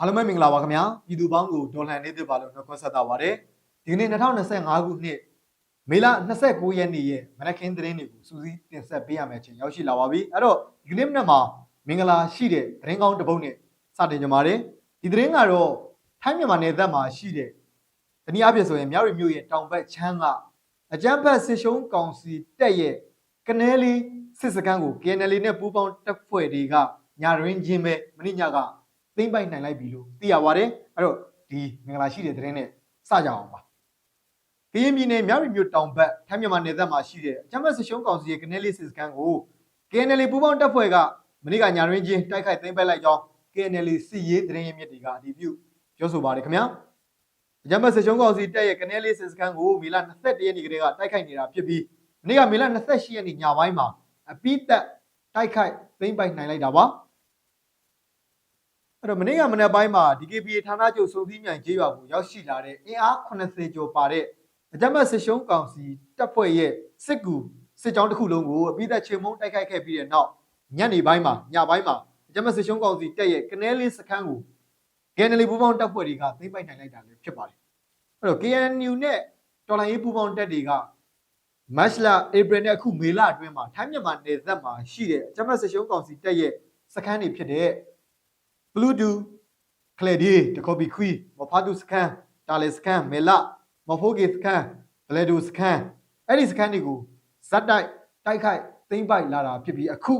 အားလုံးပဲမင်္ဂလာပါခင်ဗျာပြည်သူပေါင်းကိုဒေါ်လန်နေသစ်ပါလို့နှုတ်ခွန်းဆက်တာပါတယ်ဒီကနေ့2025ခုနှစ်မေလ29ရက်နေ့ရဲ့မနက်ခင်းသတင်းတွေကိုစူးစီးတင်ဆက်ပေးရမယ့်အချိန်ရောက်ရှိလာပါပြီအဲ့တော့ဒီကနေ့မနက်မှာမင်္ဂလာရှိတဲ့သတင်းကောင်းတစ်ပုဒ်နဲ့စတင်ကြပါတယ်ဒီသတင်းကတော့ထိုင်းမြန်မာနယ်သက်မှာရှိတဲ့တနည်းအားဖြင့်ဆိုရင်မြောက်ရီမြို့ရဲ့တောင်ဘက်ချမ်းကအကြမ်းဖက်ဆစ်ရှုံးကောင်စီတက်ရဲ့ကနေလီစစ်စခန်းကို KNL နဲ့ပူးပေါင်းတပ်ဖွဲ့တွေကညာရင်းချင်းပဲမနေ့ညက သိမ့်ပိုက်နိုင်လိုက်ပြီလို့သိရပါတယ်အဲ့တော့ဒီမင်္ဂလာရှိတဲ့သတင်းနဲ့စကြအောင်ပါကရင်ပြည်နယ်မြောက်ရီမြို့တောင်ဘက်ထိုင်းမြန်မာနယ်သက်မှာရှိတဲ့အချမ်းမတ်ဆရှုံးကောင်စီရဲ့ကနေလီစစ်စခန်းကို KNL ပူးပေါင်းတပ်ဖွဲ့ကမနေ့ကညာရင်းချင်းတိုက်ခိုက်သိမ့်ပိုက်လိုက်ကြောင်း KNL စစ်ရေးသတင်းရင်းမြစ်တွေကအတည်ပြုပြောဆိုပါတယ်ခင်ဗျာအချမ်းမတ်ဆရှုံးကောင်စီတပ်ရဲ့ကနေလီစစ်စခန်းကိုမေလ21ရက်နေ့ကတည်းကတိုက်ခိုက်နေတာဖြစ်ပြီးမနေ့ကမေလ28ရက်နေ့ညပိုင်းမှာအပိသက်တိုက်ခိုက်သိမ့်ပိုက်နိုင်လိုက်တာပါ အဲ့တော့မနေ့ကမနေ့ပိုင်းမှာ DKPA ဌာနချုပ်စုံစည်းမြိုင်ကျေးရွာကိုရောက်ရှိလာတဲ့အင်အား80ကျော်ပါတဲ့အကြမ်းဖက်စစ်ရှုံးကောင်စီတပ်ဖွဲ့ရဲ့စစ်ကူစစ်ကြောင်းတစ်ခုလုံးကိုအပိသက်ချေမုန်းတိုက်ခိုက်ခဲ့ပြီးတဲ့နောက်ညနေပိုင်းမှာညပိုင်းမှာအကြမ်းဖက်စစ်ရှုံးကောင်စီတပ်ရဲ့ကနေလင်းစခန်းကို KNL ပူးပေါင်းတပ်ဖွဲ့တွေကသိမ်းပိုက်နိုင်လိုက်တာလည်းဖြစ်ပါတယ်အဲ့တော့ KNU နဲ့တော်လိုင်းရေးပူးပေါင်းတပ်တွေကမတ်လဧပြီနဲ့အခုမေလအတွင်းမှာထိုင်းမြန်မာနယ်စပ်မှာရှိတဲ့အကြမ်းဖက်စစ်ရှုံးကောင်စီတပ်ရဲ့စခန်းတွေဖြစ်တဲ့ ဘလူးဒူကလေဒီတကော်ပီခွီမဖာဒူစကန်တာလေစကန်မေလာမဖိုးဂေစကန်ဘလေဒူစကန်အဲ့ဒီစကန်တွေကိုဇက်တိုက်တိုက်ခိုက်သိမ့်ပိုက်လာတာဖြစ်ပြီးအခု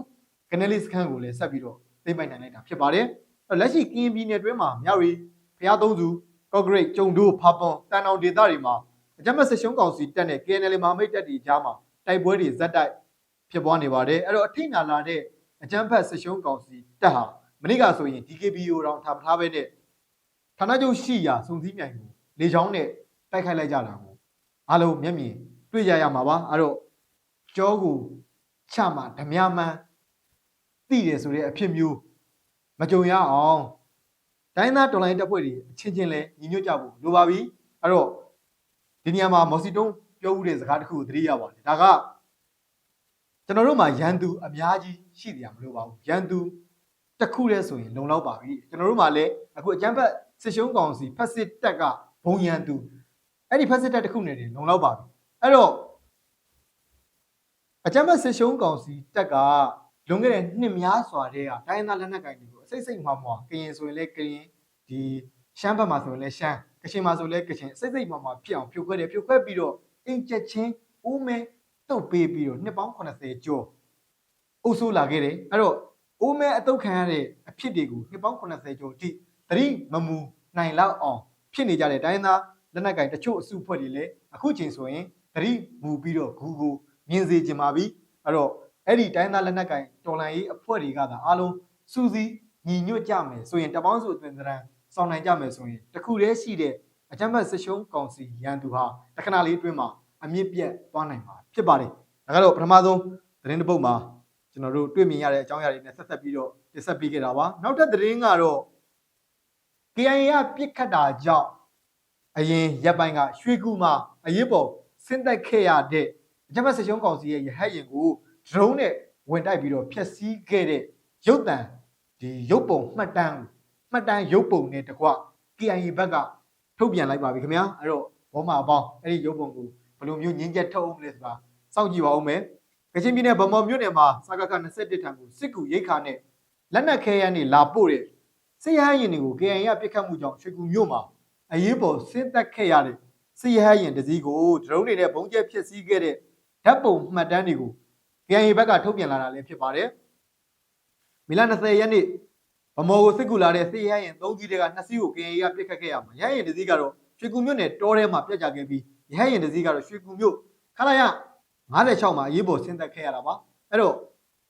ကနေလီစကန်ကိုလည်းဆက်ပြီးတော့သိမ့်ပိုက်နိုင်လိုက်တာဖြစ်ပါတယ်အဲ့တော့လက်ရှိကရင်ပြည်နယ်တွင်းမှာမြောက်ရီဖျားသုံးစုကော့ဂရိတ်ကျုံဒိုးဖာပွန်တန်အောင်ဒေသတွေမှာအကြမ်းဖက်စစ်ရှုံးကောင်စီတက်နဲ့ KNL မဟာမိတ်တပ်တွေကြားမှာတိုက်ပွဲတွေဇက်တိုက်ဖြစ်ပွားနေပါတယ်အဲ့တော့အထိနာလာတဲ့အကြမ်းဖက်စစ်ရှုံးကောင်စီတက်ဟာ မနေ့ကဆိုရင် DKBO တောင်ထားမထားပဲနဲ့ဌာနချုပ်ရှိရာစုံစည်းမြိုင်ကိုလေချောင်းနဲ့တိုက်ခိုက်လိုက်ကြတာကိုအားလုံးမျက်မြင်တွေ့ကြရမှာပါအဲ့တော့ကြောကိုချမှဓမြမှန်သိတယ်ဆိုတဲ့အဖြစ်မျိုးမကြုံရအောင်တိုင်းသားတော်လိုင်းတပ်ဖွဲ့တွေအချင်းချင်းလဲညီညွတ်ကြဖို့လိုပါပြီအဲ့တော့ဒီနေရာမှာမော်စီတုံးပြောဦးတဲ့စကားတစ်ခုကိုသတိရပါတယ်ဒါကကျွန်တော်တို့မှာရန်သူအများကြီးရှိတယ်မလို့ပါဘူးရန်သူ တစ်ခုတည်းဆိုရင်လုံလောက်ပါပြီကျွန်တော်တို့မှလည်းအခုအကျန်းဖက်စစ်ရှုံးကောင်စီဖက်စစ်တက်ကဘုံရန်သူအဲ့ဒီဖက်စစ်တက်တစ်ခုနဲ့တင်လုံလောက်ပါပြီအဲ့တော့အကျန်းဖက်စစ်ရှုံးကောင်စီတက်ကလွန်ခဲ့တဲ့နှစ်များစွာတည်းကတိုင်းသားလက်နက်ကိုင်တွေကိုအစိတ်စိတ်မှမှကရင်ဆိုရင်လည်းကရင်ဒီရှမ်းဘက်မှာဆိုရင်လည်းရှမ်းကချင်မှာဆိုလည်းကချင်အစိတ်စိတ်မှမှဖြစ်အောင်ဖြိုခွဲတယ်ဖြိုခွဲပြီးတော့အင်ချက်ချင်းဦးမဲတုတ်ပေးပြီးတော့နှစ်ပေါင်း80ကျော်အုပ်ဆိုးလာခဲ့တယ်အဲ့တော့ အိုးမဲအတုတ်ခံရတဲ့အဖြစ်တွေကိုနှစ်ပေါင်း80ကျော်အထိသတိမမူနိုင်လောက်အောင်ဖြစ်နေကြတဲ့တိုင်းသားလက်နက်ကင်တချို့အစုဖွဲ့တွေလည်းအခုချိန်ဆိုရင်သတိမူပြီးတော့ဂူကိုမြင်စေချင်ပါပြီအဲ့တော့အဲ့ဒီတိုင်းသားလက်နက်ကင်တော်လန်ရေးအဖွဲ့တွေကသာအားလုံးစူးစီးညီညွတ်ကြမယ်ဆိုရင်တပေါင်းစုအသွင်သဏ္ဍာန်စောင့်နိုင်ကြမယ်ဆိုရင်တခုတည်းရှိတဲ့အကြမ်းဖက်ဆစ်ရှုံးကောင်စီရန်သူဟာတခဏလေးအတွင်းမှာအမြင့်ပြတ်သွားနိုင်မှာဖြစ်ပါတယ်ဒါကတော့ပထမဆုံးသတင်းတစ်ပုဒ်မှာ ကျွန်တော်တို့တွေ့မြင်ရတဲ့အကြောင်းအရာတွေနဲ့ဆက်ဆက်ပြီးတော့တင်ဆက်ပေးခဲ့တာပါနောက်ထပ်သတင်းကတော့ KIA ကပြစ်ခတ်တာကြောင့်အရင်ရက်ပိုင်းကရွှေကူမှာအရေးပေါ်ဆင်းသက်ခဲ့ရတဲ့အကြမ်းဖက်စစ်ရှုံးကောင်စီရဲ့ရဟတ်ရင်ကို drone နဲ့ဝင်တိုက်ပြီးတော့ဖျက်ဆီးခဲ့တဲ့ရုပ်တံဒီရုပ်ပုံမှတ်တမ်းကိုမှတ်တမ်းရုပ်ပုံနဲ့တကွ KIA ဘက်ကထုတ်ပြန်လိုက်ပါပြီခင်ဗျာအဲ့တော့ဘောမှာအပေါင်းအဲ့ဒီရုပ်ပုံကိုဘယ်လိုမျိုးငင်းချက်ထုတ်အောင်မလဲဆိုတာစောင့်ကြည့်ပါဦးမယ် ကချင်ပြည်နယ်ဗမော်မြို့နယ်မှာစကခ21ထံကိုစစ်ကူရိတ်ခါနဲ့လက်နက်ခဲယမ်းတွေလာပို့တဲ့စစ်ရဟရင်တွေကို KN ရပြစ်ခတ်မှုကြောင့်ရွှေကူမြို့မှာအရေးပေါ်ဆင်းသက်ခဲ့ရတဲ့စစ်ရဟရင်တစည်းကိုဒရုန်းတွေနဲ့ဘုံကျက်ဖြစ်စည်းခဲ့တဲ့ဓာတ်ပုံမှတ်တမ်းတွေကို KN ဘက်ကထုတ်ပြန်လာတာလည်းဖြစ်ပါတယ်။မီလ20ရက်နေ့ဗမော်ကိုစစ်ကူလာတဲ့စစ်ရဟရင်၃ကြီးတွေကနှစ်စီးကို KN ရပြစ်ခတ်ခဲ့ရမှာရဟရင်တစည်းကတော့ရွှေကူမြို့နယ်တောထဲမှာပြတ်ကျခဲ့ပြီးရဟရင်တစည်းကတော့ရွှေကူမြို့ခလာရ 56မှာအရေးပေါ်ဆင်းသက်ခဲ့ရတာပါအဲ့တော့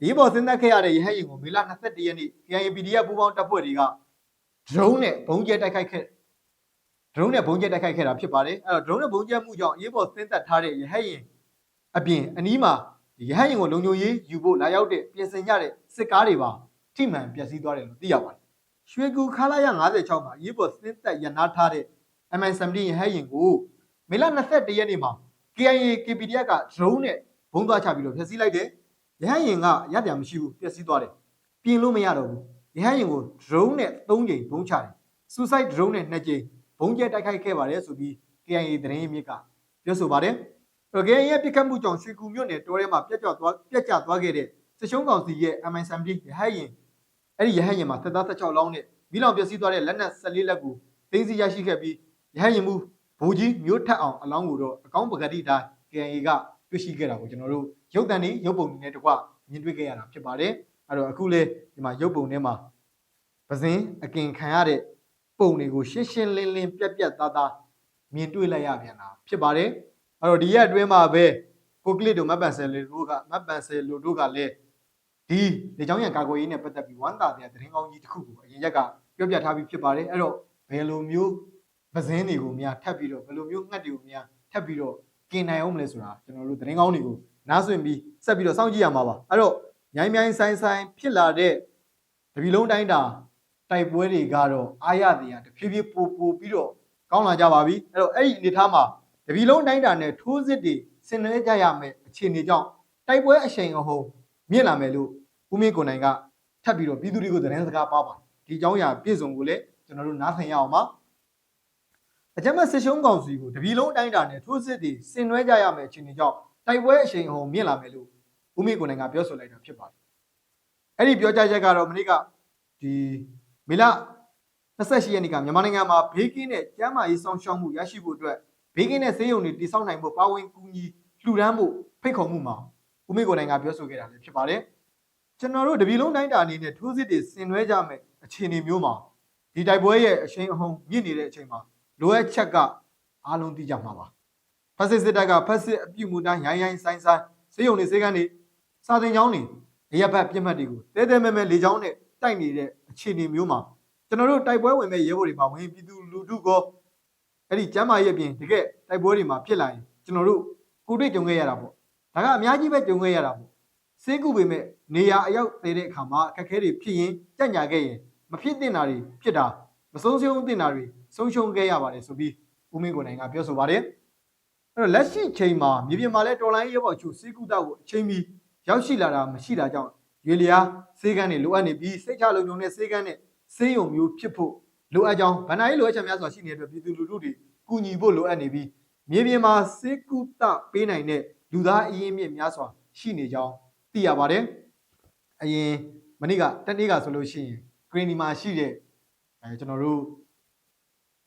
အရေးပေါ်ဆင်းသက်ခဲ့ရတဲ့ရဟတ်ရင်ကိုမေလ21ရက်နေ့ KIPDF ပူးပေါင်းတပ်ဖွဲ့တွေက drone နဲ့ဘုံကျဲတိုက်ခိုက်ခဲ့ drone နဲ့ဘုံကျဲတိုက်ခိုက်ခဲ့တာဖြစ်ပါတယ်အဲ့တော့ drone နဲ့ဘုံကျဲမှုကြောင့်အရေးပေါ်ဆင်းသက်ထားတဲ့ရဟတ်ရင်အပြင်အနီးမှာဒီရဟတ်ရင်ကိုလုံခြုံရေးယူဖို့လာရောက်တဲ့ပြင်ဆင်ကြတဲ့စစ်ကားတွေပါထိမှန်ပျက်စီးသွားတယ်လို့သိရပါတယ်ရွှေကူခလာရ56မှာအရေးပေါ်ဆင်းသက်ရနာထားတဲ့ MI17 ရဟတ်ရင်ကိုမေလ21ရက်နေ့မှာ KIA KPDF က drone နဲ့ဘုံသွားချပြီးတော့ဖျက်ဆီးလိုက်တယ်။ရဟန်းရင်ကရပြန်မရှိဘူးပျက်စီးသွားတယ်။ပြင်လို့မရတော့ဘူး။ရဟန်းရင်ကို drone နဲ့၃ချိန်ဘုံချတယ် suicide drone နဲ့နှစ်ကြိမ်ဘုံကျဲတိုက်ခိုက်ခဲ့ပါတယ်ဆိုပြီး KIA သတင်းရင်းမြစ်ကပြောဆိုပါတယ်အဲ့တော့ KIA ရဲ့ပြစ်ခတ်မှုကြောင့်ရွှေကူမြို့နယ်တောထဲမှာပြက်ကျသွားပြက်ကျသွားခဲ့တဲ့စစ်ရှုံးကောင်စီရဲ့ MI70 ရဟတ်ယာဉ်အဲ့ဒီရဟတ်ယာဉ်မှာသက်သား16လောင်းနဲ့မိလောင်ပျက်စီးသွားတဲ့လက်နက်14လက်ကိုသိမ်းဆည်းရရှိခဲ့ပြီးရဟတ်ယာဉ် မှုဘိုးကြီးမျိုးထက်အောင်အလောင်းကိုတော့အကောင်းပကတိတိုင်း KIA ကတွေ့ရှိခဲ့တာကိုကျွန်တော်တို့ရုပ်တံနေရုပ်ပုံတွေနဲ့တကွမြင်တွေ့ခဲ့ရတာဖြစ်ပါတယ်အဲ့တော့အခုလေဒီမှာရုပ်ပုံထဲမှာပဇင်းအကင်ခံရတဲ့ပုံတွေကိုရှင်းရှင်းလင်းလင်းပြက်ပြက်သားသားမြင်တွေ့လိုက်ရပြန်တာဖြစ်ပါတယ်အဲ့တော့ဒီရက်အတွင်းမှာပဲကိုကလစ်တို့မတ်ပန်ဆယ်လူတို့ကမတ်ပန်ဆယ်လူတို့ကလည်းဒီလေချောင်းရံကာကွယ်ရေးနဲ့ပတ်သက်ပြီးဝမ်းသာတဲ့သတင်းကောင်းကြီးတစ်ခုကိုအရင်ရက်ကပြောပြထားပြီးဖြစ်ပါတယ်အဲ့တော့ဘယ်လိုမျိုး ပဇင်းတွေကိုများထပ်ပြီးတော့ဘယ်လိုမျိုးငှက်တွေကိုများထပ်ပြီးတော့ကင်နိုင်အောင်မလဲဆိုတာကျွန်တော်တို့သတင်းကောင်းတွေကိုနားဆွင့်ပြီးဆက်ပြီးတော့စောင့်ကြည့်ရမှာပါအဲ့တော့ညိုင်းမြိုင်းဆိုင်ဆိုင်ဖြစ်လာတဲ့တပီလုံးတိုင်းတာတိုက်ပွဲတွေကတော့အားရတဲ့ရတဖြည်းဖြည်းပိုပိုပြီးတော့ကောင်းလာကြပါပြီအဲ့တော့အဲ့ဒီအနေထားမှာတပီလုံးတိုင်းတာနဲ့ထိုးစစ်တွေဆင်နွှဲကြရမယ်အခြေအနေကြောင့်တိုက်ပွဲအရှိန်အဟုန်မြင့်လာမယ်လို့ဦးမင်းကိုနိုင်ကထပ်ပြီးတော့ပြည်သူတွေကိုသတင်းစကားပါပါတယ်ဒီအကြောင်းအရာပြည့်စုံကိုလည်းကျွန်တော်တို့နားဆင်ရအောင်ပါ အကြမ်းမဲ့စစ်ရှုံးကောင်စီကိုတပီလုံးတိုင်းတာနဲ့ထိုးစစ်တွေဆင်နွှဲကြရမယ်အခြေအနေကြောင့်တိုက်ပွဲအရှိန်အဟုန်မြင့်လာမယ်လို့ဦးမင်းကိုနိုင်ကပြောဆိုလိုက်တာဖြစ်ပါတယ်အဲ့ဒီပြောကြားချက်ကတော့မနေ့ကဒီမေလ28ရက်နေ့ကမြန်မာနိုင်ငံမှာဘေးကင်းတဲ့ကျန်းမာရေးစောင့်ရှောက်မှုရရှိဖို့အတွက်ဘေးကင်းတဲ့ဆေးရုံတွေတည်ဆောက်နိုင်ဖို့ပါဝင်ကူညီလှူဒန်းဖို့ဖိတ်ခေါ်မှုမှာဦးမေကိုနိုင်ကပြောဆိုခဲ့တာလည်းဖြစ်ပါတယ်ကျွန်တော်တို့တပြည်လုံးတိုင်းတာအနေနဲ့ထိုးစစ်တွေဆင်နွှဲကြမယ်အခြေအနေမျိုးမှာဒီတိုက်ပွဲရဲ့အရှိန်အဟုန်မြင့်နေတဲ့အချိန်မှာ လိုအပ်ချက်ကအားလုံးသိကြမှာပါဖက်စစ်စစ်တပ်ကဖက်စစ်အပြုတ်မှုတိုင်းရိုင်းရိုင်းဆိုင်ဆိုင်ဆေးရုံတွေဆေးကန်းတွေစာသင်ကျောင်းတွေအရက်ဘတ်ပြစ်မှတ်တွေကိုတဲတဲမဲမဲလေချောင်းနဲ့တိုက်နေတဲ့အခြေအနေမျိုးမှာကျွန်တော်တို့တိုက်ပွဲဝင်မဲ့ရဲဘော်တွေမှာဝင်ပြည်သူလူထုကောအဲ့ဒီကျမ်းမာရေးအပြင်တကယ်တိုက်ပွဲတွေမှာဖြစ်လာရင်ကျွန်တော်တို့ကိုယ်တွေ့ကြုံခဲ့ရတာပေါ့ဒါကအများကြီးပဲကြုံခဲ့ရတာပေါ့စေးကုပေမဲ့နေရာအရောက်သေးတဲ့အခါမှာအခက်အခဲတွေဖြစ်ရင်ကြံ့ညာခဲ့ရင်မဖြစ်တင်တာတွေဖြစ်တာမဆုံးရှုံးတင်တာတွေဆုံးရှုံးခဲ့ရပါတယ်ဆိုပြီးဦးမင်းကိုနိုင်ကပြောဆိုပါတယ်အဲ့တော့လက်ရှိချိန်မှာမြေပြင်မှာလဲတော်လိုင်းရဲဘော်ချိုစေးကုတောက်ကိုအချိန်မီရောက်ရှိလာတာမရှိတာကြောင့်ရွေလျားစေးကန်းတွေလိုအပ်နေပြီးစိတ်ချလုံခြုံတဲ့စေးကန်းနဲ့စေးရုံမျိုးဖြစ်ဖို့လိုအပ်ကြောင်းဗဏ္ဍာရေးလိုအပ်ချက်များစွာရှိနေတဲ့အတွက်ပြည်သူလူထုတွေကူညီဖို့လိုအပ်နေပြီးမြေပြင်မှာစေးကုတပေးနိုင်တဲ့လူသားအရင်းမြစ်များစွာရှိနေကြောင်းသိရပါတယ်။အရင်မနေ့ကတနေ့ကဆိုလို့ရှိရင်ဂရင်းဒီမှာရှိတဲ့အဲကျွန်တော်တို့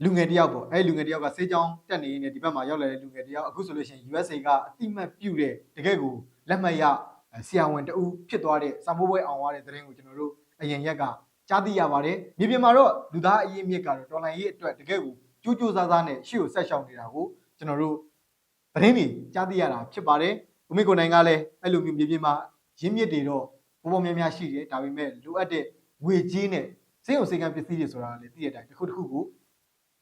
လူငယ်တယောက်ပေါ့အဲလူငယ်တယောက်ကစေးကြောင်းတက်နေနေဒီဘက်မှာရောက်လာတဲ့လူငယ်တယောက်အခုဆိုလို့ရှိရင် USA ကအတိမတ်ပြုတဲ့တကယ့်ကိုလက်မှတ်ရဆရာဝန်တဦးဖြစ်သွားတဲ့စာမိုးပွဲအောင်သွားတဲ့သတင်းကိုကျွန်တော်တို့အရင်ရက်ကကြားသိရပါတယ်မြေပြင်မှာတော့လူသားအရင်းမြစ်ကတော့တော်လိုင်းရေးအတွက်တကယ့်ကိုကြိုးကြိုးစားစားနဲ့ရှေ့ကိုဆက်ရှောင်နေတာကိုကျွန်တော်တို့သတင်းတွေကြားသိရတာဖြစ်ပါတယ်ဦးမေကိုနိုင်ကလည်းအဲ့လိုမျိုးမြေပြင်မှာရင်းမြစ်တွေတော့ပေါ်ပေါ်များများရှိတယ်ဒါပေမဲ့လိုအပ်တဲ့ငွေကြေးနဲ့စိတ်ုံစိတ်ကံပစ္စည်းတွေဆိုတာလည်းသိရတဲ့အတိုင်းတစ်ခုတစ်ခုကို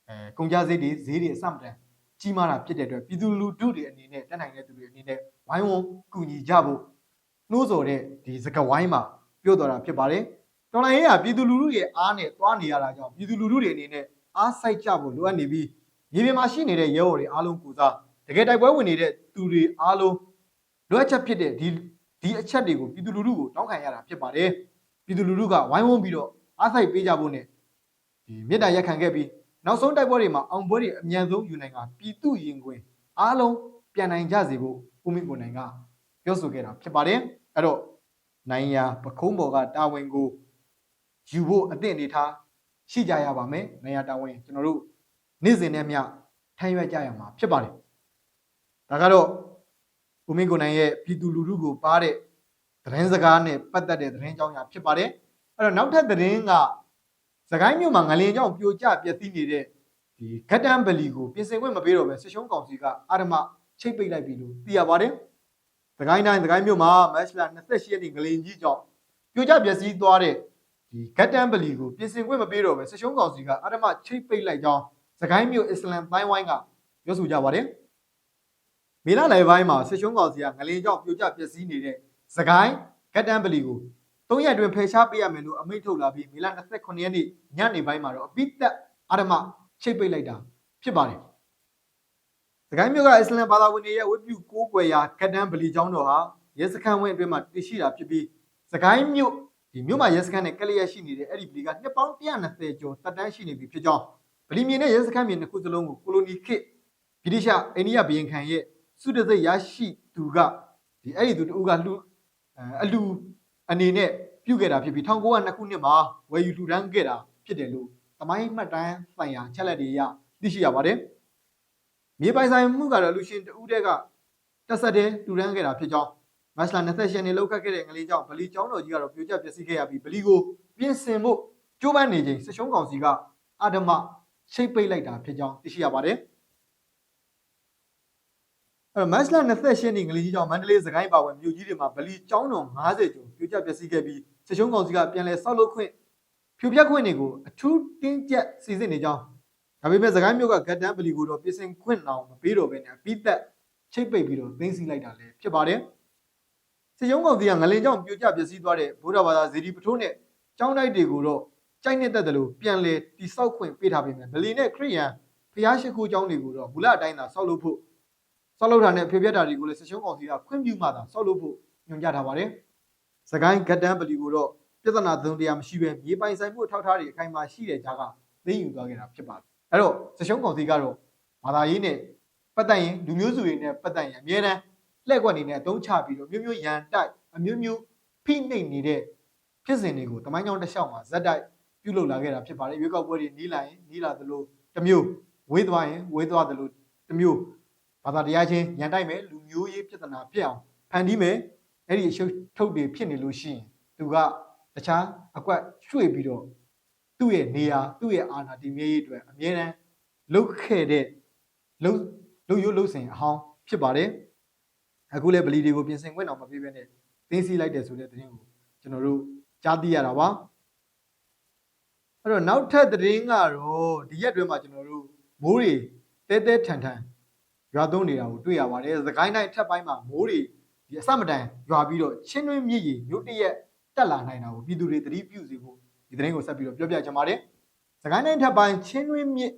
အဲကုန်ကြစိတ်တွေဈေးတွေအစမတန်ကြီးမားတာဖြစ်တဲ့အတွက်ပြည်သူလူထုတွေအနေနဲ့တက်နိုင်တဲ့သူတွေအနေနဲ့ဝိုင်းဝန်းကူညီကြဖို့နှိုးဆော်တဲ့ဒီစကဝိုင်းမှာပြောတော်တာဖြစ်ပါတယ်တော်လိုင်းရေးကပြည်သူလူထုရဲ့အားနဲ့သွားနေရတာကြောင့်ပြည်သူလူထုတွေအနေနဲ့အားစိုက်ကြဖို့လိုအပ်နေပြီးမြေပြင်မှာရှိနေတဲ့ရဲဘော်တွေအားလုံးကိုစားတကယ်တိုက်ပွဲဝင်နေတဲ့သူတွေအားလုံးလိုအပ်ချက်ဖြစ်တဲ့ဒီဒီအချက်တွေကိုပြည်သူလူထုကိုတောင်းခံရတာဖြစ်ပါတယ်ပြည်သူလူထုကဝိုင်းဝန်းပြီးတော့အားစိုက်ပေးကြဖို့နဲ့ဒီမေတ္တာရက်ခံခဲ့ပြီး နောက်ဆုံးတိုက်ပွဲတွေမှာအောင်ပွဲတွေအမြန်ဆုံးယူနိုင်ကပြည်သူရင်ခွင်အားလုံးပြန်နိုင်ကြစေဖို့ဦးမင်းကိုနိုင်ကပြောဆိုခဲ့တာဖြစ်ပါတယ်အဲ့တော့နိုင်ရာပခုံးပေါ်ကတာဝန်ကိုယူဖို့အသင့်အနေထားရှိကြရပါမယ်နိုင်ရာတာဝန်ကျွန်တော်တို့နေ့စဉ်နဲ့မျှထမ်းရွက်ကြရမှာဖြစ်ပါတယ်ဒါကတော့ဦးမင်းကိုနိုင်ရဲ့ပြည်သူလူထုကိုပါတဲ့သတင်းစကားနဲ့ပတ်သက်တဲ့သတင်းကြောင်းညာဖြစ်ပါတယ်အဲ့တော့နောက်ထပ်သတင်းက စကိုင်းမြို့မှာငလင်ကြောင့်ပြိုကျပျက်စီးနေတဲ့ဒီဂတ်တန်ဗလီကိုပြင်ဆင်ခွင့်မပေးတော့ပဲစစ်ရှုံးကောင်စီကအာရမချိတ်ပိတ်လိုက်ပြီလို့သိရပါတယ်စကိုင်းတိုင်းစကိုင်းမြို့မှာမတ်လ28ရက်နေ့ငလင်ကြီးကြောင့်ပြိုကျပျက်စီးသွားတဲ့ဒီဂတ်တန်ဗလီကိုပြင်ဆင်ခွင့်မပေးတော့ပဲစစ်ရှုံးကောင်စီကအာရမချိတ်ပိတ်လိုက်ကြောင်းစကိုင်းမြို့အစ္စလမ်ပိုင်းဝိုင်းကပြောဆိုကြပါတယ်မေလလယ်ပိုင်းမှာစစ်ရှုံးကောင်စီကငလင်ကြောင့်ပြိုကျပျက်စီးနေတဲ့စကိုင်းဂတ်တန်ဗလီကို ၃ရက်အတွင်းဖယ်ရှားပေးရမယ်လို့အမိန့်ထုတ်လာပြီးမေလ29ရက်နေ့ညနေပိုင်းမှာတော့အပိသက်အာရမချိတ်ပိတ်လိုက်တာဖြစ်ပါတယ်။စကိုင်းမြို့ကအစ္စလမ်ဘာသာဝင်တွေရဲ့ဝတ်ပြုကိုးကွယ်ရာကတ္တန်ဗလီကျောင်းတော်ဟာရဲစခန်းဝင်းအတွင်းမှာတည်ရှိတာဖြစ်ပြီးစကိုင်းမြို့ဒီဒီမြို့မှာရဲစခန်းနဲ့ကလျက်ရှိနေတဲ့အဲ့ဒီဗလီကနှစ်ပေါင်း120ကျော်တက်တန်းရှိနေပြီဖြစ်ကြောင်းဗလီမြေနဲ့ရဲစခန်းမြေနှစ်ခုစလုံးကိုကိုလိုနီခေတ်ဗြိတိရှအိန္ဒိယဘီရင်ခံရဲ့စုတစိတ်ရရှိသူကဒီအဲ့ဒီသူတူကလှူအလူ အနေနဲ့ပြုတ်ခဲ့တာဖြစ်ပြီး1902ခုနှစ်မှာဝယ်ယူလှူဒန်းခဲ့တာဖြစ်တယ်လို့သမိုင်းမှတ်တမ်းဆိုင်ရာချက်လက်တွေရသိရှိရပါတယ်မြေပိုင်ဆိုင်မှုကတော့လူရှင်တဦးတည်းကတက်ဆက်တဲ့လှူဒန်းခဲ့တာဖြစ်ကြောင်းမတ်လ28ရက်နေ့လောက်ခတ်ခဲ့တဲ့ငလင်းကြောင့်ဗလီကျောင်းတော်ကြီးကတော့ပြိုကျပျက်စီးခဲ့ရပြီးဗလီကိုပြင်ဆင်ဖို့ကြိုးပမ်းနေချိန်စရှုံးကောင်စီကအဓမ္မချိတ်ပိတ်လိုက်တာဖြစ်ကြောင်းသိရှိရပါတယ် အဲ့တော့မတ်လ28ရက်နေ့ငလင်းကြီးကြောင့်မန္တလေးစကိုင်းပါဝင်မြို့ကြီးတွေမှာဗလီကျောင်းတော်90ကျော်ပြိုကျပျက်စီးခဲ့ပြီးစရှုံးကောင်စီကပြန်လည်ဆောက်လုပ်ခွင့်ဖြိုဖျက်ခွင့်တွေကိုအထူးတင်းကျပ်စီစဉ်နေကြောင်းဒါပေမဲ့စကိုင်းမြို့ကဂတ်တန်းဗလီကိုတော့ပြင်ဆင်ခွင့်အောင်မပေးတော့ဘဲနဲ့အပိသက်ချိတ်ပိတ်ပြီးတော့သိမ်းဆည်းလိုက်တာလည်းဖြစ်ပါတယ်စရုံးကောင်စီကငလင်ကြောင့်ပြိုကျပျက်စီးသွားတဲ့ဗုဒ္ဓဘာသာဇေဒီပထိုးနဲ့ကျောင်းတိုက်တွေကိုတော့ကြိုက်နေတဲ့တလို့ပြန်လဲတိဆောက်ခွင့်ပေးထားပေမဲ့ဗလီနဲ့ခရိယန်ဖျားရှိခိုးကျောင်းတွေကိုတော့မူလအတိုင်းသာဆောက်လုပ်ဖို့ ဆောက်လုပ်တာနဲ့ဖေပြတ်တာတွေကိုလည်းစရုံးကောင်စီကခွင့်ပြုမှသာဆောက်လုပ်ဖို့ညွှန်ကြားထားပါတယ်။စကိုင်းဂတ်တန်းဗလီကိုတော့ပြဿနာသုံးတရားမရှိဘဲမြေပိုင်ဆိုင်မှုထောက်ထားတွေအခိုင်အမာရှိတဲ့ကြားကသိမ်းယူသွားခဲ့တာဖြစ်ပါတယ်။အဲ့တော့စရုံးကောင်စီကတော့ဘာသာရေးနဲ့ပတ်သက်ရင်လူမျိုးစုတွေနဲ့ပတ်သက်ရင်အများတန်းလှည့်ကွက်နေနဲ့အသုံးချပြီးတော့မျိုးမျိုးရန်တိုက်အမျိုးမျိုးဖိနှိပ်နေတဲ့ဖြစ်စဉ်တွေကိုတမိုင်းကြောင်တစ်လျှောက်မှာဇက်တိုက်ပြုလုပ်လာခဲ့တာဖြစ်ပါတယ်ရွေးကောက်ပွဲတွေနီးလာရင်နီးလာသလိုတစ်မျိုးဝေးသွားရင်ဝေးသွားသလိုတစ်မျိုး ဘာသာတရားချင်းရန်တိုက်မယ်လူမျိုးရေးပြဿနာဖြစ်အောင်ဖန်တီးမယ်အဲ့ဒီအရှုပ်ထုတ်တွေဖြစ်နေလို့ရှိရင်သူကတခြားအကွက်ရွှေ့ပြီးတော့သူ့ရဲ့နေရာသူ့ရဲ့အာဏာတည်မြဲရေးအတွက်အမြဲတမ်းလှုပ်ခဲ့တဲ့လှုပ်လှုပ်ရုပ်လှုပ်စဉ်အဟောင်းဖြစ်ပါတယ်အခုလည်းဗလီတွေကိုပြင်ဆင်ခွင့်အောင်မပေးဘဲနဲ့သိသိလိုက်တယ်ဆိုတဲ့သတင်းကိုကျွန်တော်တို့ကြားသိရတာပါအဲ့တော့နောက်ထပ်သတင်းကတော့ဒီရက်တွင်းမှာကျွန်တော်တို့မိုးတွေတဲတဲထန်ထန် ရွာသွန်းနေတာကိုတွေ့ရပါတယ်သခိုင်းတိုင်းထက်ပိုင်းမှာမိုးတွေဒီအစမတန်ရွာပြီးတော့ချင်းတွင်းမြစ်ရည်မြို့တရက်တက်လာနိုင်တာကိုပြည်သူတွေသတိပြုစီဖို့ဒီသတင်းကိုဆက်ပြီးတော့ပြောပြချင်ပါတယ်သခိုင်းတိုင်းထက်ပိုင်းချင်းတွင်းမြစ်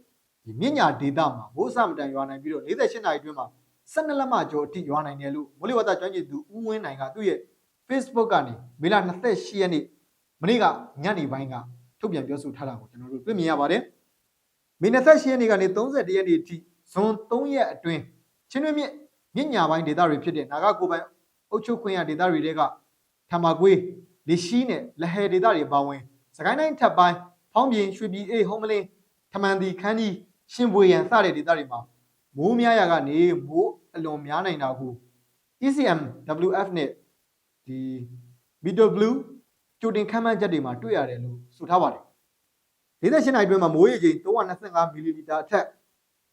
ဒီမြင့်ညာဒေသမှာမိုးအစမတန်ရွာနိုင်ပြီးတော့48နာရီအတွင်းမှာ12လက်မကျော်အထိရွာနိုင်တယ်လို့မိုးလေဝသကျွမ်းကျင်သူဦးဝင်းနိုင်ကသူ့ရဲ့ Facebook ကနေမေလ28ရက်နေ့မနေ့ကညနေပိုင်းကထုတ်ပြန်ပြောဆိုထားတာကိုကျွန်တော်တို့တွေ့မြင်ရပါတယ်။မေ28ရက်နေ့ကနေ31ရက်နေ့အထိ ဇွန်3ရက်အတွင်းချင်းတွင်းမြင့်မြင့်ညာပိုင်းဒေသတွေဖြစ်တဲ့နာဂကိုပိုင်အုတ်ချုပ်ခွင့်ရဒေသတွေတဲကထမကွေးလီရှိနဲ့လဟယ်ဒေသတွေပါဝင်စကိုင်းတိုင်းထပ်ပိုင်းဖောင်းပြင်ရွှေပြည်အေးဟုံးမလင်းထမန်တီခန်းကြီးရှင်ပွေရန်စတဲ့ဒေသတွေမှာမိုးများရာကနေမိုးအလွန်များနိုင်တာကို ECM WF နဲ့ဒီ Beetle Blue ကြိုတင်ခန့်မှန်းချက်တွေမှာတွေ့ရတယ်လို့ဆိုထားပါတယ်။48နိုင်အတွင်းမှာမိုးရေချိန်325မီလီမီတာအထက်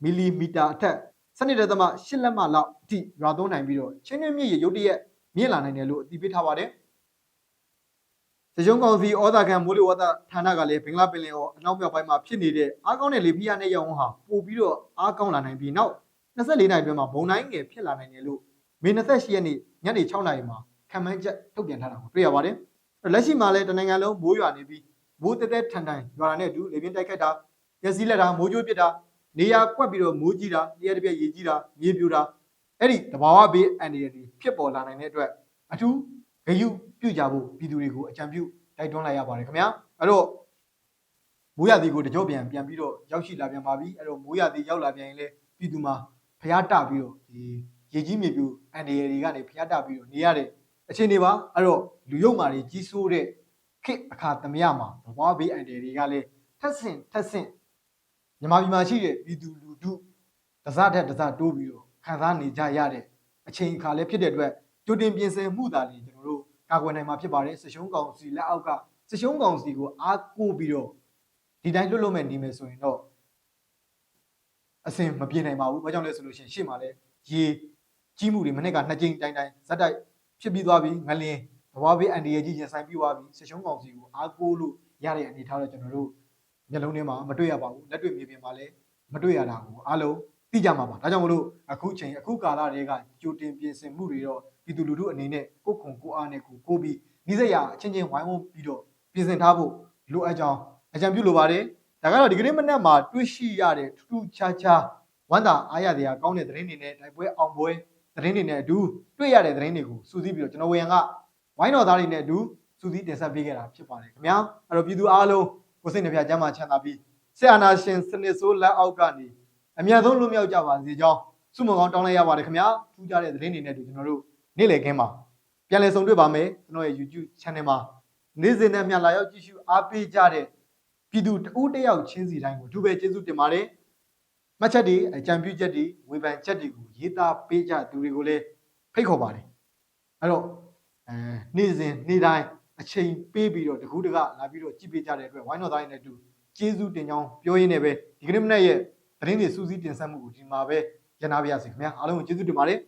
မီလီမီတာအထက်စနစ်တဲ့သမ8လက်မလောက်အထိရွာသွန်းနိုင်ပြီးတော့ချင်းတွင်းမြစ်ရေရုတ်တရက်မြင့်လာနိုင်တယ်လို့အတည်ပြုထားပါတယ်။စကြုံကောင်စီဩဇာခံမိုးလေဝသဌာနကလည်းဘင်္ဂလားပင်လယ်အော်အနောက်မြောက်ပိုင်းမှာဖြစ်နေတဲ့အားကောင်းတဲ့လေဖိအားနဲ့ရောင်ဟာပို့ပြီးတော့အားကောင်းလာနိုင်ပြီးနောက်24နိုင်အတွင်းမှာဘုံတိုင်းငယ်ဖြစ်လာနိုင်တယ်လို့မေ28ရက်နေ့ညနေ6နာရီမှာခံမှန်းချက်ထုတ်ပြန်ထားတာကိုတွေ့ရပါတယ်။လက်ရှိမှာလည်းတနိုင်ငံလုံးမိုးရွာနေပြီးမိုးတဲတဲထန်ထန်ရွာတာနဲ့အတူလေပြင်းတိုက်ခတ်တာရစီလက်တာမိုးကြိုးပစ်တာ နေရာကွက်ပြီးတော့မိုးကြီးတာနေရာတစ်ပြက်ရေကြီးတာမြေပြိုတာအဲ့ဒီတဘာဝဘေးအန္တရာယ်တွေဖြစ်ပေါ်လာနိုင်တဲ့အတွက်အထူးဂရုပြုကြဖို့ပြည်သူတွေကိုအကြံပြုတိုက်တွန်းလိုက်ရပါတယ်ခင်ဗျာအဲ့တော့မိုးရသည်ကိုတကြောပြန်ပြန်ပြီးတော့ရောက်ရှိလာပြန်ပါပြီအဲ့တော့မိုးရသည်ရောက်လာပြန်ရင်လည်းပြည်သူမှာဖျားတပြီးတော့ဒီရေကြီးမြေပြိုအန္တရာယ်တွေကနေဖျားတပြီးတော့နေရတဲ့အခြေအနေပါအဲ့တော့လူရုပ်မာတွေကြီးစိုးတဲ့ခေတ်အခါသမယမှာတဘာဝဘေးအန္တရာယ်တွေကလည်းထက်ဆင့်ထက်ဆင့် မြန်မာပြည်မှာရှိတဲ့ပြည်သူလူထုတစားတက်တစားတိုးပြီးတော့ခံစားနေကြရတဲ့အချိန်အခါလည်းဖြစ်တဲ့အတွက်ကြိုတင်ပြင်ဆင်မှုသာလျှင်ကျွန်တော်တို့ကာကွယ်နိုင်မှာဖြစ်ပါတယ်စရှုံးကောင်စီလက်အောက်ကစရှုံးကောင်စီကိုအားကိုးပြီးတော့ဒီတိုင်းလွတ်လွတ်မဲ့နေမယ်ဆိုရင်တော့အဆင်မပြေနိုင်ပါဘူး။ဘာကြောင့်လဲဆိုလို့ရှိရင်ရှေ့မှာလည်းရေကြီးမှုတွေမနေ့ကနှစ်ကြိမ်တိုင်းတိုင်းဇက်တိုက်ဖြစ်ပြီးသွားပြီငလင်းဘဝဘေးအန်ဒီရဲ့ကြီးရင်ဆိုင်ပြီးသွားပြီစရှုံးကောင်စီကိုအားကိုးလို့ရတဲ့အနေထားတော့ကျွန်တော်တို့ မျက်လုံးထဲမှာမတွေ့ရပါဘူးလက်တွေ့မြေပြင်မှာလည်းမတွေ့ရတာကိုအားလုံးသိကြမှာပါဒါကြောင့်မလို့အခုချိန်အခုကာလတွေကကြိုတင်ပြင်ဆင်မှုတွေတော့ပြည်သူလူထုအနေနဲ့ကိုယ်ခွန်ကိုအားနဲ့ကိုကိုပြီးဤစရာအချင်းချင်းဝိုင်းဝန်းပြီးတော့ပြင်ဆင်ထားဖို့လိုအပ်ကြောင်းအကြံပြုလိုပါတယ်ဒါကတော့ဒီကနေ့မနက်မှာတွေ့ရှိရတဲ့ထူးထူးခြားခြားဝမ်းသာအားရစရာကောင်းတဲ့သတင်းတွေနဲ့တိုက်ပွဲအောင်ပွဲသတင်းတွေနဲ့အတူတွေ့ရတဲ့သတင်းတွေကိုစူးစီးပြီးတော့ကျွန်တော်ဝေယံကဝိုင်းတော်သားတွေနဲ့အတူစူးစီးတင်ဆက်ပေးခဲ့တာဖြစ်ပါတယ်ခင်ဗျာအဲ့တော့ပြည်သူအားလုံး ကိုစိတ်နှပြကျမ်းမာချမ်းသာပြီးဆရာနာရှင်စနစ်ဆိုးလက်အောက်ကနေအမြတ်ဆုံးလွတ်မြောက်ကြပါစေကြောင်းဆုမွန်ကောင်းတောင်းလိုက်ရပါတယ်ခင်ဗျာထူးခြားတဲ့သတင်းတွေနဲ့အတူကျွန်တော်တို့နေ့လည်ခင်းမှာပြန်လည်ဆုံတွေ့ပါမယ်ကျွန်တော်ရဲ့ YouTube channel မှာနေ့စဉ်နဲ့မျှလာရောက်ကြည့်ရှုအားပေးကြတဲ့ပြည်သူတဦးတစ်ယောက်ချင်းစီတိုင်းကိုအထူးပဲကျေးဇူးတင်ပါတယ်မှတ်ချက်တွေအကြံပြုချက်တွေဝေဖန်ချက်တွေကိုရေးသားပေးကြသူတွေကိုလည်းဖိတ်ခေါ်ပါတယ်အဲ့တော့အဲနေ့စဉ်နေ့တိုင်း အချိန်ပေးပြီးတော့တကူးတကလာပြီးတော့ကြည့်ပေးကြတဲ့အတွက်ဝိုင်းတော်သားရင်းနဲ့အတူကျေးဇူးတင်ကြောင်းပြောရင်းနဲ့ပဲဒီကနေ့မနေ့ရဲ့သတင်းတွေစူးစီးတင်ဆက်မှုကိုဒီမှာပဲရနာပါရစေခင်ဗျာအားလုံးကိုကျေးဇူးတင်ပါတယ်